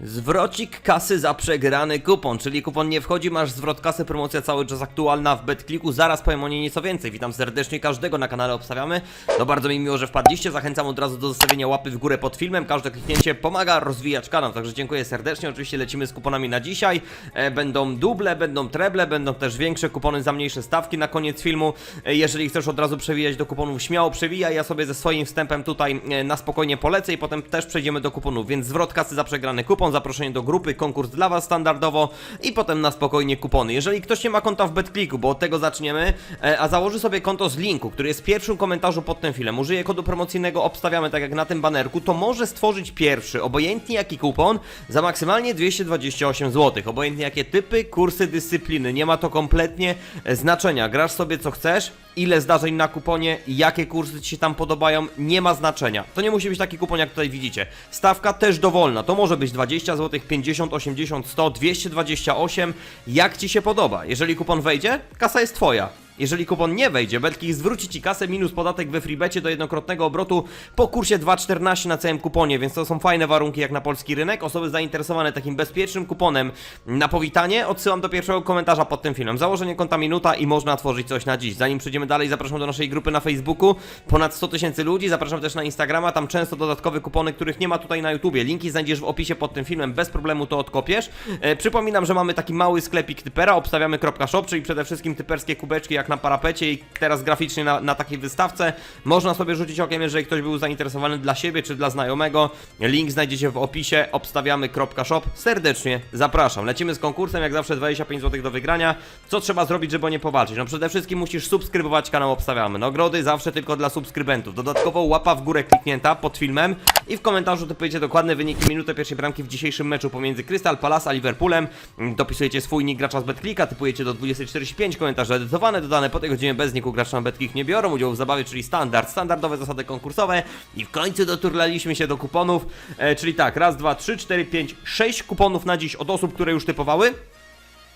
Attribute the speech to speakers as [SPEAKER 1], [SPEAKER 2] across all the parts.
[SPEAKER 1] Zwrocik kasy za przegrany kupon, czyli kupon nie wchodzi, masz zwrot kasy, promocja cały czas aktualna w BetClicku, zaraz powiem o niej nieco więcej. Witam serdecznie każdego na kanale Obstawiamy. No bardzo mi miło, że wpadliście, zachęcam od razu do zostawienia łapy w górę pod filmem, każde kliknięcie pomaga rozwijać kanał, także dziękuję serdecznie. Oczywiście lecimy z kuponami na dzisiaj, e, będą duble, będą treble, będą też większe kupony za mniejsze stawki na koniec filmu. E, jeżeli chcesz od razu przewijać do kuponów, śmiało przewijaj, ja sobie ze swoim wstępem tutaj e, na spokojnie polecę i potem też przejdziemy do kuponów, więc zwrot kasy za przegrany kupon, zaproszenie do grupy, konkurs dla Was standardowo i potem na spokojnie kupony. Jeżeli ktoś nie ma konta w BetClicku, bo od tego zaczniemy, e, a założy sobie konto z linku, który jest w pierwszym komentarzu pod tym filmem, użyje kodu promocyjnego, obstawiamy tak jak na tym banerku, to może stworzyć pierwszy, obojętnie jaki kupon, za maksymalnie 228 zł. Obojętnie jakie typy, kursy, dyscypliny, nie ma to kompletnie e, znaczenia. Grasz sobie co chcesz, ile zdarzeń na kuponie, jakie kursy Ci się tam podobają, nie ma znaczenia. To nie musi być taki kupon, jak tutaj widzicie. Stawka też dowolna, to może być 20 zł, 50, 80, 100, 228, jak Ci się podoba. Jeżeli kupon wejdzie, kasa jest Twoja. Jeżeli kupon nie wejdzie, Betkick zwróci Ci kasę minus podatek we freebecie do jednokrotnego obrotu po kursie 2,14 na całym kuponie, więc to są fajne warunki jak na polski rynek. Osoby zainteresowane takim bezpiecznym kuponem na powitanie odsyłam do pierwszego komentarza pod tym filmem. Założenie konta minuta i można tworzyć coś na dziś. Zanim przejdziemy dalej, zapraszam do naszej grupy na Facebooku. Ponad 100 tysięcy ludzi. Zapraszam też na Instagrama, tam często dodatkowe kupony, których nie ma tutaj na YouTubie. Linki znajdziesz w opisie pod tym filmem, bez problemu to odkopiesz. E, przypominam, że mamy taki mały sklepik typera, obstawiamy.shop, czyli przede wszystkim typerskie kubeczki jak na parapecie i teraz graficznie na, na takiej wystawce. Można sobie rzucić okiem, jeżeli ktoś był zainteresowany dla siebie czy dla znajomego. Link znajdziecie w opisie, obstawiamy.shop. Serdecznie zapraszam. Lecimy z konkursem, jak zawsze 25 zł do wygrania. Co trzeba zrobić, żeby o nie powalczyć? No przede wszystkim musisz subskrybować kanał Obstawiamy. Nagrody zawsze tylko dla subskrybentów. Dodatkowo łapa w górę kliknięta pod filmem i w komentarzu typujecie dokładne wyniki minutę pierwszej bramki w dzisiejszym meczu pomiędzy Crystal Palace a Liverpoolem. Dopisujecie swój nick gracza z BetClicka, typujecie do 2045, komentarze edytowane, po tej godzinie bez niku gracza na BetClick nie biorą. Udziału w zabawie, czyli standard, standardowe zasady konkursowe. I w końcu doturlaliśmy się do kuponów, e, czyli tak, raz, dwa, trzy, cztery, pięć, sześć kuponów na dziś od osób, które już typowały.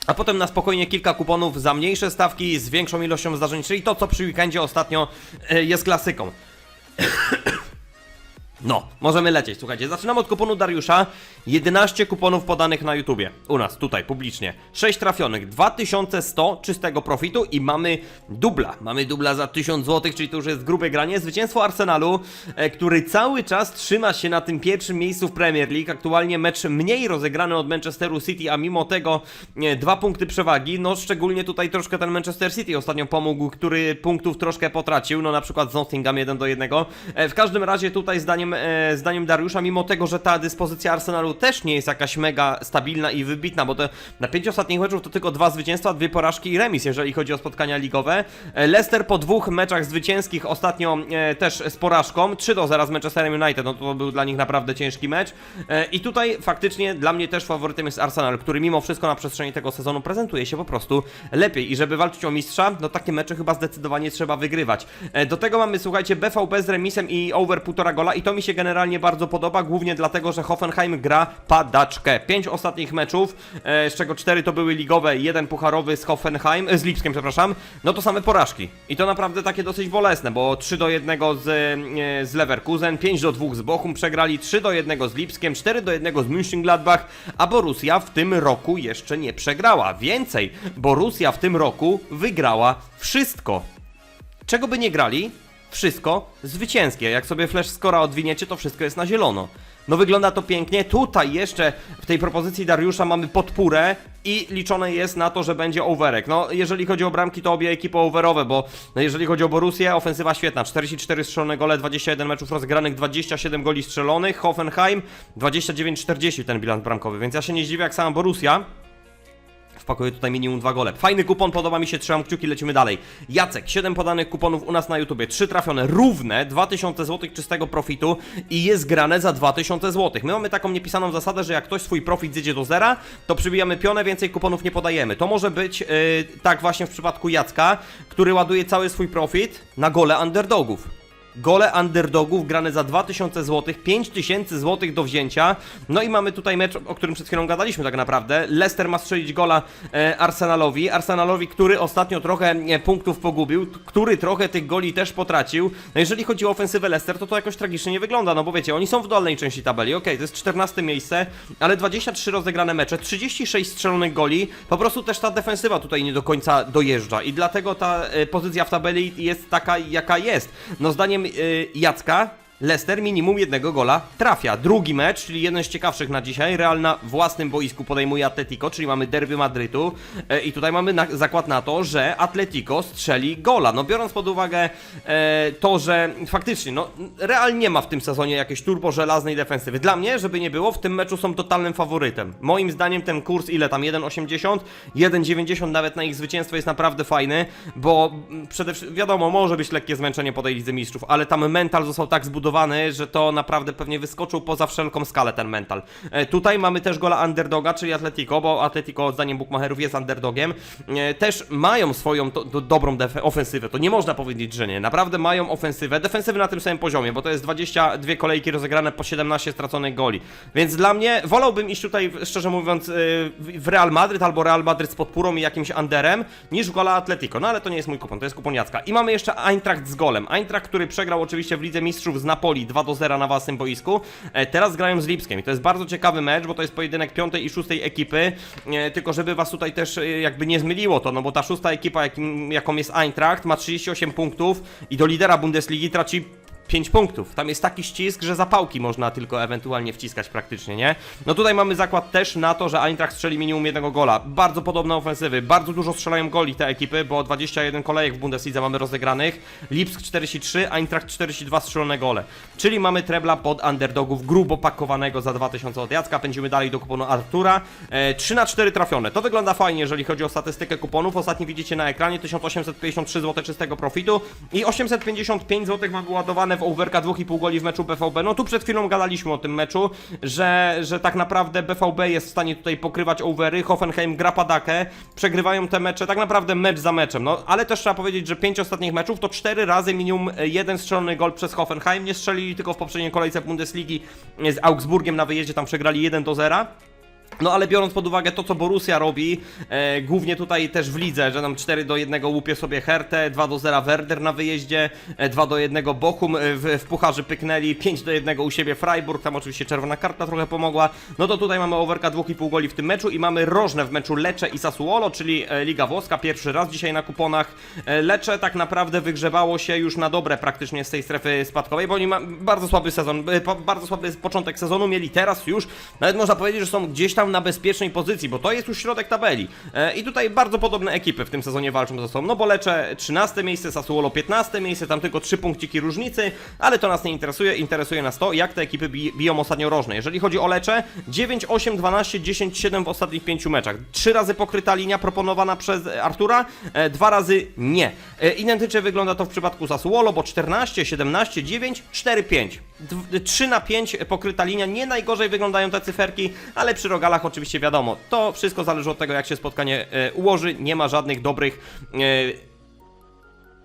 [SPEAKER 1] A potem na spokojnie kilka kuponów za mniejsze stawki z większą ilością zdarzeń, czyli to, co przy weekendzie ostatnio e, jest klasyką. No, możemy lecieć. Słuchajcie, zaczynamy od kuponu Dariusza. 11 kuponów podanych na YouTubie. U nas, tutaj, publicznie. 6 trafionych, 2100 czystego profitu i mamy dubla. Mamy dubla za 1000 zł, czyli to już jest grube granie. Zwycięstwo Arsenalu, e, który cały czas trzyma się na tym pierwszym miejscu w Premier League. Aktualnie mecz mniej rozegrany od Manchesteru City, a mimo tego e, dwa punkty przewagi. No, szczególnie tutaj troszkę ten Manchester City ostatnio pomógł, który punktów troszkę potracił. No, na przykład z Nottingham 1 do 1. E, w każdym razie tutaj zdaniem e, zdaniem Dariusza, mimo tego, że ta dyspozycja Arsenalu też nie jest jakaś mega stabilna i wybitna, bo te, na pięciu ostatnich meczów to tylko dwa zwycięstwa, dwie porażki i remis, jeżeli chodzi o spotkania ligowe. E, Leicester po dwóch meczach zwycięskich ostatnio e, też z porażką, 3 do 0 z Manchesterem United, no to był dla nich naprawdę ciężki mecz. I tutaj faktycznie dla mnie też faworytem jest Arsenal, który mimo wszystko na przestrzeni tego sezonu prezentuje się po prostu lepiej i żeby walczyć o mistrza, no takie mecze chyba zdecydowanie trzeba wygrywać. Do tego mamy, słuchajcie, BVB z remisem i over 1,5 gola i to mi się generalnie bardzo podoba, głównie dlatego, że Hoffenheim gra padaczkę. Pięć ostatnich meczów, e, z czego cztery to były ligowe, jeden pucharowy z Hoffenheim, e, z Lipskiem, przepraszam, no to same porażki. I to naprawdę takie dosyć bolesne, bo 3 do 1 z, e, z Leverkusen, 5 do 2 z Bochum przegrali, 3 do 1 z Lipskiem, 4 do 1 z Mönchengladbach, a Borussia w tym roku jeszcze nie przegrała. Więcej, Borussia w tym roku wygrała wszystko. Czego by nie grali, wszystko zwycięskie. Jak sobie flash scora odwiniecie, to wszystko jest na zielono. No wygląda to pięknie. Tutaj jeszcze w tej propozycji Dariusza mamy podpórę i liczone jest na to, że będzie overek. No jeżeli chodzi o bramki, to obie ekipy overowe, bo no, jeżeli chodzi o Borussię, ofensywa świetna. 44 strzelone gole, 21 meczów rozegranych, 27 goli strzelonych. Hoffenheim 29-40 ten bilans bramkowy, więc ja się nie zdziwię jak sama Borussia Wpakuję tutaj minimum dwa gole. Fajny kupon, podoba mi się, trzymam kciuki, lecimy dalej. Jacek, 7 podanych kuponów u nas na YouTubie, 3 trafione, równe, 2000 zł czystego profitu i jest grane za 2000 zł. My mamy taką niepisaną zasadę, że jak ktoś swój profit zjedzie do zera, to przybijamy pionę, więcej kuponów nie podajemy. To może być yy, tak właśnie w przypadku Jacka, który ładuje cały swój profit na gole underdogów. Gole underdogów grane za 2000 zł, 5000 zł do wzięcia. No i mamy tutaj mecz, o którym przed chwilą gadaliśmy tak naprawdę. Leicester ma strzelić gola e, Arsenalowi. Arsenalowi, który ostatnio trochę e, punktów pogubił, który trochę tych goli też potracił. No jeżeli chodzi o ofensywę Leicester, to to jakoś tragicznie nie wygląda, no bo wiecie, oni są w dolnej części tabeli, okej, to jest 14 miejsce, ale 23 rozegrane mecze, 36 strzelonych goli, po prostu też ta defensywa tutaj nie do końca dojeżdża i dlatego ta e, pozycja w tabeli jest taka, jaka jest. No zdaniem Jacka, Leicester minimum jednego gola trafia. Drugi mecz, czyli jeden z ciekawszych na dzisiaj, Real na własnym boisku podejmuje Atletico, czyli mamy derby Madrytu e, i tutaj mamy na, zakład na to, że Atletico strzeli gola. No biorąc pod uwagę e, to, że faktycznie, no Real nie ma w tym sezonie jakiejś turbo żelaznej defensywy. Dla mnie, żeby nie było, w tym meczu są totalnym faworytem. Moim zdaniem ten kurs ile tam 1,80, 1,90 nawet na ich zwycięstwo jest naprawdę fajny, bo mm, przede wszystkim wiadomo, może być lekkie zmęczenie po tej Lidze Mistrzów, ale tam mental został tak zbudowany, że to naprawdę pewnie wyskoczył poza wszelką skalę ten mental. E, tutaj mamy też gola underdoga, czyli Atletico, bo Atletico zdaniem bookmacherów jest underdogiem. E, też mają swoją to, do, dobrą ofensywę, to nie można powiedzieć, że nie. Naprawdę mają ofensywę, defensywę na tym samym poziomie, bo to jest 22 kolejki rozegrane po 17 straconych goli. Więc dla mnie wolałbym iść tutaj, szczerze mówiąc, e, w Real Madryt albo Real Madryt z podpórą i jakimś underem, niż gola Atletico. No ale to nie jest mój kupon, to jest kupon Jacka. I mamy jeszcze Eintracht z golem. Eintracht, który przegrał oczywiście w Lidze Mistrzów z Napoli 2 do 0 na własnym boisku. E, teraz grają z Lipskiem i to jest bardzo ciekawy mecz, bo to jest pojedynek piątej i szóstej ekipy. E, tylko żeby was tutaj też e, jakby nie zmyliło to, no bo ta szósta ekipa, jakim, jaką jest Eintracht, ma 38 punktów i do lidera Bundesligi traci 5 punktów. Tam jest taki ścisk, że zapałki można tylko ewentualnie wciskać praktycznie, nie? No tutaj mamy zakład też na to, że Eintracht strzeli minimum jednego gola. Bardzo podobne ofensywy, bardzo dużo strzelają goli te ekipy, bo 21 kolejek w Bundeslidze mamy rozegranych. Lipsk 43, Eintracht 42 strzelone gole. Czyli mamy trebla pod underdogów grubo pakowanego za 2000 od Jacka. Pędzimy dalej do kuponu Artura. E, 3 na 4 trafione. To wygląda fajnie, jeżeli chodzi o statystykę kuponów. Ostatni widzicie na ekranie 1853 zł czystego profitu i 855 zł ma wyładowane w overka 2,5 goli w meczu BVB. No tu przed chwilą gadaliśmy o tym meczu, że, że tak naprawdę BVB jest w stanie tutaj pokrywać overy. Hoffenheim gra padakę, przegrywają te mecze, tak naprawdę mecz za meczem. No ale też trzeba powiedzieć, że 5 ostatnich meczów to 4 razy minimum jeden strzelony gol przez Hoffenheim. Nie strzelili tylko w poprzedniej kolejce Bundesligi z Augsburgiem na wyjeździe, tam przegrali 1 do 0. No ale biorąc pod uwagę to, co Borussia robi, e, głównie tutaj też w lidze, że nam 4 do 1 łupie sobie Hertę, 2 do 0 Werder na wyjeździe, e, 2 do 1 Bochum e, w, w pucharze pyknęli, 5 do 1 u siebie Freiburg, tam oczywiście czerwona karta trochę pomogła. No to tutaj mamy overka 2,5 goli w tym meczu i mamy rożne w meczu Lecce i Sassuolo, czyli e, Liga Włoska, pierwszy raz dzisiaj na kuponach. E, Lecce tak naprawdę wygrzebało się już na dobre praktycznie z tej strefy spadkowej, bo oni ma bardzo słaby sezon, e, bardzo słaby początek sezonu mieli teraz już, nawet można powiedzieć, że są gdzieś tam na bezpiecznej pozycji, bo to jest już środek tabeli. E, I tutaj bardzo podobne ekipy w tym sezonie walczą ze sobą, no bo Lecce 13 miejsce, Sassuolo 15 miejsce, tam tylko 3 punkciki różnicy, ale to nas nie interesuje, interesuje nas to, jak te ekipy bi biją ostatnio rożne. Jeżeli chodzi o Lecce, 9, 8, 12, 10, 7 w ostatnich 5 meczach. 3 razy pokryta linia proponowana przez Artura, e, dwa razy nie. E, identycznie wygląda to w przypadku Sassuolo, bo 14, 17, 9, 4, 5. 3 na 5 pokryta linia, nie najgorzej wyglądają te cyferki, ale przy rogalach oczywiście wiadomo, to wszystko zależy od tego, jak się spotkanie e, ułoży. Nie ma żadnych dobrych.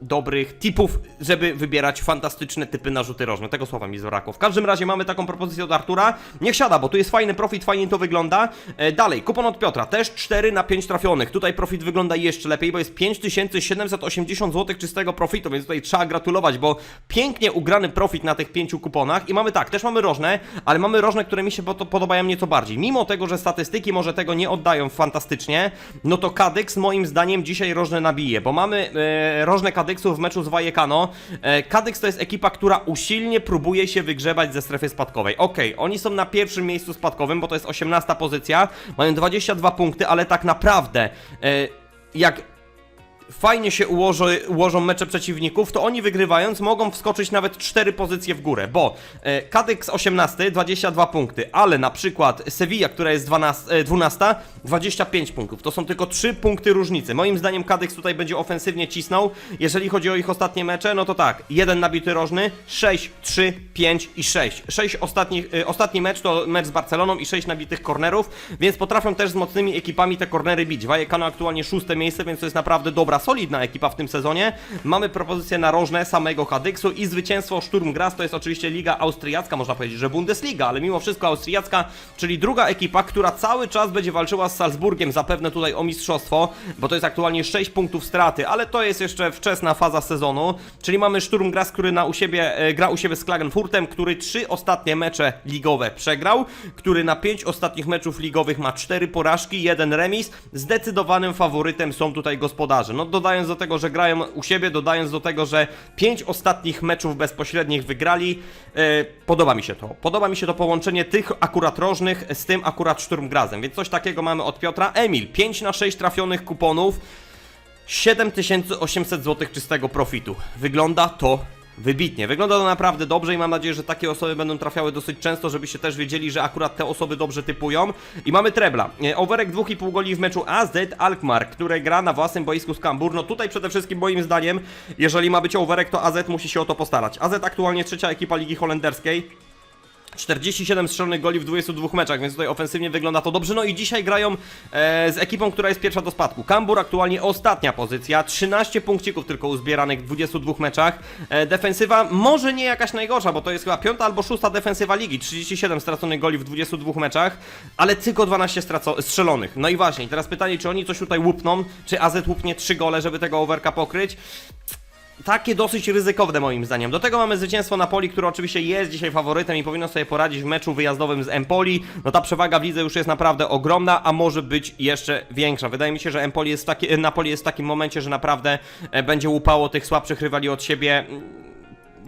[SPEAKER 1] Dobrych tipów, żeby wybierać fantastyczne typy na rzuty rożne. Tego słowa mi zabrakło. W każdym razie mamy taką propozycję od Artura. Niech siada, bo tu jest fajny profit, fajnie to wygląda. E, dalej, kupon od Piotra, też 4 na 5 trafionych. Tutaj profit wygląda jeszcze lepiej, bo jest 5780 zł czystego profitu, więc tutaj trzeba gratulować, bo pięknie ugrany profit na tych pięciu kuponach. I mamy tak, też mamy rożne, ale mamy rożne, które mi się po- podobają nieco bardziej. Mimo tego, że statystyki może tego nie oddają fantastycznie, no to Kadyks moim zdaniem dzisiaj rożne nabije, bo mamy e, rożne Kadyksu w meczu z Vallecano. E, Kadyks to jest ekipa, która usilnie próbuje się wygrzebać ze strefy spadkowej. Okej, oni są na pierwszym miejscu spadkowym, bo to jest 18 pozycja, mają 22 punkty, ale tak naprawdę e, jak fajnie się ułoży, ułożą mecze przeciwników, to oni wygrywając mogą wskoczyć nawet 4 pozycje w górę, bo e, Kadyks 18, 22 punkty, ale na przykład Sevilla, która jest 12, e, 12, 25 punktów. To są tylko 3 punkty różnicy. Moim zdaniem Kadyks tutaj będzie ofensywnie cisnął. Jeżeli chodzi o ich ostatnie mecze, no to tak, jeden nabity rożny, 6, 3, 5 i 6. 6 ostatnich, e, ostatni mecz to mecz z Barceloną i 6 nabitych kornerów, więc potrafią też z mocnymi ekipami te kornery bić. Vallecano aktualnie szóste miejsce, więc to jest naprawdę dobra dobra, solidna ekipa w tym sezonie. Mamy propozycję narożne samego Hadyksu i zwycięstwo Sturm Graz, to jest oczywiście liga austriacka, można powiedzieć, że Bundesliga, ale mimo wszystko austriacka, czyli druga ekipa, która cały czas będzie walczyła z Salzburgiem, zapewne tutaj o mistrzostwo, bo to jest aktualnie 6 punktów straty, ale to jest jeszcze wczesna faza sezonu, czyli mamy Sturm Graz, który na u siebie, e, gra u siebie z Klagenfurtem, który trzy ostatnie mecze ligowe przegrał, który na pięć ostatnich meczów ligowych ma cztery porażki, jeden remis. Zdecydowanym faworytem są tutaj gospodarze. No dodając do tego, że grają u siebie, dodając do tego, że pięć ostatnich meczów bezpośrednich wygrali, e, podoba mi się to. Podoba mi się to połączenie tych akurat rożnych z tym akurat Sturmgrazem, więc coś takiego mamy od Piotra. Emil, 5 na 6 trafionych kuponów. 7800 zł czystego profitu. Wygląda to wybitnie. Wygląda to naprawdę dobrze i mam nadzieję, że takie osoby będą trafiały dosyć często, żebyście też wiedzieli, że akurat te osoby dobrze typują. I mamy trebla. E, Overek 2,5 goli w meczu AZ Alkmaar, które gra na własnym boisku z Kambur. No tutaj przede wszystkim moim zdaniem, jeżeli ma być Overek, to AZ musi się o to postarać. AZ aktualnie trzecia ekipa Ligi Holenderskiej. 47 strzelonych goli w 22 meczach, więc tutaj ofensywnie wygląda to dobrze. No i dzisiaj grają e, z ekipą, która jest pierwsza do spadku. Kambur aktualnie ostatnia pozycja, 13 punkcików tylko uzbieranych w 22 meczach. E, defensywa może nie jakaś najgorsza, bo to jest chyba piąta albo szósta defensywa ligi, 37 straconych goli w 22 meczach, ale tylko 12 straco- strzelonych. No i właśnie, teraz pytanie, czy oni coś tutaj łupną, czy AZ łupnie 3 gole, żeby tego overka pokryć? Takie dosyć ryzykowne moim zdaniem. Do tego mamy zwycięstwo Napoli, które oczywiście jest dzisiaj faworytem i powinno sobie poradzić w meczu wyjazdowym z Empoli. No ta przewaga w lidze już jest naprawdę ogromna, a może być jeszcze większa. Wydaje mi się, że Empoli jest taki, Napoli jest w takim momencie, że naprawdę e, będzie łupało tych słabszych rywali od siebie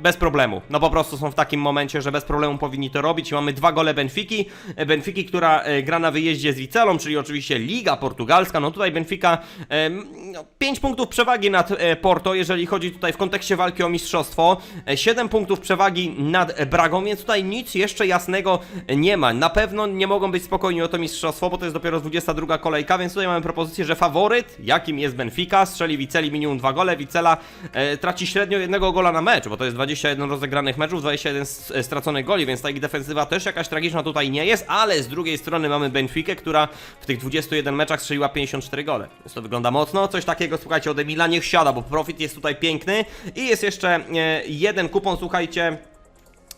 [SPEAKER 1] bez problemu. No po prostu są w takim momencie, że bez problemu powinni to robić. Mamy dwa gole Benfiki. E, Benfiki, która e, gra na wyjeździe z Wicelą, czyli oczywiście Liga Portugalska. No tutaj Benfica e, no, 5 punktów przewagi nad Porto, jeżeli chodzi tutaj w kontekście walki o mistrzostwo. E, 7 punktów przewagi nad Bragą, więc tutaj nic jeszcze jasnego nie ma. Na pewno nie mogą być spokojni o to mistrzostwo, bo to jest dopiero 22 kolejka, więc tutaj mamy propozycję, że faworyt, jakim jest Benfica, strzeli Wiceli minimum dwa gole. Wicela traci średnio jednego gola na mecz, bo to jest 21 rozegranych meczów, 21 s- e, straconych goli, więc ta ich defensywa też jakaś tragiczna tutaj nie jest, ale z drugiej strony mamy Benfikę, która w tych 21 meczach strzeliła 54 gole. Więc to wygląda mocno. Coś takiego, słuchajcie, od Emila niech siada, bo profit jest tutaj piękny. I jest jeszcze e, jeden kupon, słuchajcie.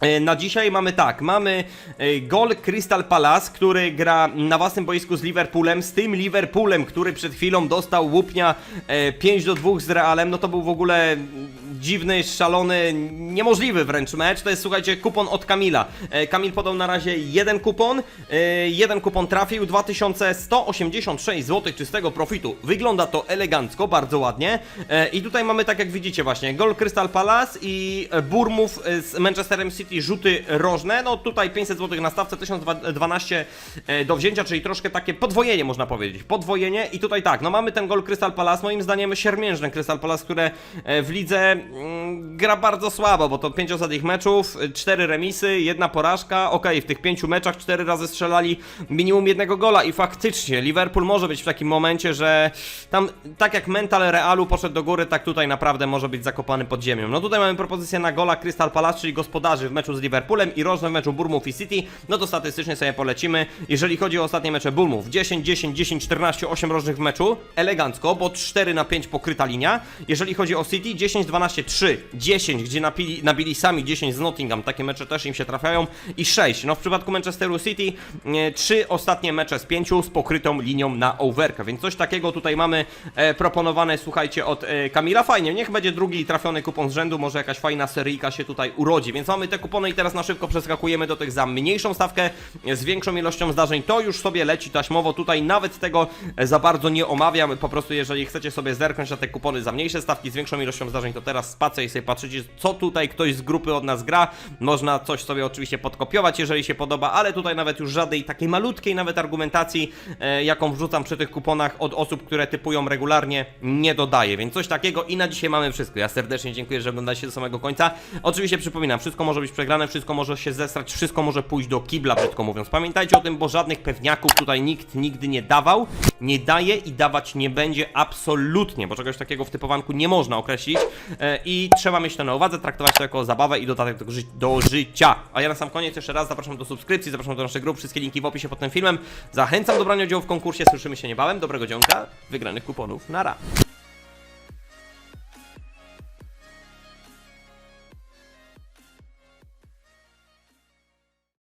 [SPEAKER 1] E, Na dzisiaj mamy tak, mamy e, gol Crystal Palace, który gra na własnym boisku z Liverpoolem, z tym Liverpoolem, który przed chwilą dostał łupnia e, 5 do 2 z Realem, no to był w ogóle dziwny, szalony, niemożliwy wręcz mecz, to jest słuchajcie kupon od Kamila. E, Kamil podał na razie jeden kupon, e, jeden kupon trafił, 2186 zł czystego profitu. Wygląda to elegancko, bardzo ładnie. E, i tutaj mamy tak jak widzicie właśnie, gol Crystal Palace i e, Burmów e, z Manchesterem City rzuty rożne, no tutaj 500 zł na stawce, 1012 e, do wzięcia, czyli troszkę takie podwojenie można powiedzieć, podwojenie i tutaj tak, no mamy ten gol Crystal Palace, moim zdaniem siermiężny Crystal Palace, które e, w lidze mm, gra bardzo słabo, bo to 5 ostatnich meczów, 4 remisy, jedna porażka, okej, w tych 5 meczach 4 razy strzelali minimum jednego gola i faktycznie Liverpool może być w takim momencie, że tam tak jak mental Realu poszedł do góry, tak tutaj naprawdę może być zakopany pod ziemią. No tutaj mamy propozycję na gola Crystal Palace, czyli gospodarzy w meczu z Liverpoolem i rożne w meczu Bournemouth i City, no to statystycznie sobie polecimy. Jeżeli chodzi o ostatnie mecze Bournemouth, 10, 10, 10, 14, 8 rożnych w meczu, elegancko, bo 4 na 5 pokryta linia. Jeżeli chodzi o City, 10, 12, 3, 10, gdzie napili, nabili sami 10 z Nottingham, takie mecze też im się trafiają. I 6. No w przypadku Manchesteru City, 3 ostatnie mecze z 5 z pokrytą linią na overkę, więc coś takiego tutaj mamy e, proponowane, słuchajcie, od e, Kamila. Fajnie, niech będzie drugi trafiony kupon z rzędu, może jakaś fajna seryjka się tutaj urodzi, więc mamy te kupony i teraz na szybko przeskakujemy do tych za mniejszą stawkę, e, z większą ilością zdarzeń. To już sobie leci taśmowo, tutaj nawet tego e, za bardzo nie omawiam, po prostu jeżeli chcecie sobie zerknąć na te kupony za mniejsze stawki z większą ilością zdarzeń, to teraz spacę i sobie patrzycie, co tutaj ktoś z grupy od nas gra. Można coś sobie oczywiście podkopiować, jeżeli się podoba, ale tutaj nawet już żadnej takiej malutkiej nawet argumentacji, e, jaką wrzucam przy tych kuponach od osób, które typują regularnie, nie dodaję. Więc coś takiego i na dzisiaj mamy wszystko. Ja serdecznie dziękuję, że oglądacie do samego końca. Oczywiście przypominam, wszystko może być przegrane, wszystko może się zesrać, wszystko może pójść do kibla, brzydko mówiąc. Pamiętajcie o tym, bo żadnych pewniaków tutaj nikt nigdy nie dawał, nie daje i dawać nie będzie absolutnie, bo czegoś takiego w typowanku nie można określić e, i trzeba mieć to na uwadze, traktować to jako zabawę i dodatek do, ży do życia. A ja na sam koniec jeszcze raz zapraszam do subskrypcji, zapraszam do naszych grup, wszystkie linki w opisie pod tym filmem. Zachęcam do brania udziału w konkursie, słyszymy się niebawem. Dobrego dzionka, wygranych kuponów, nara.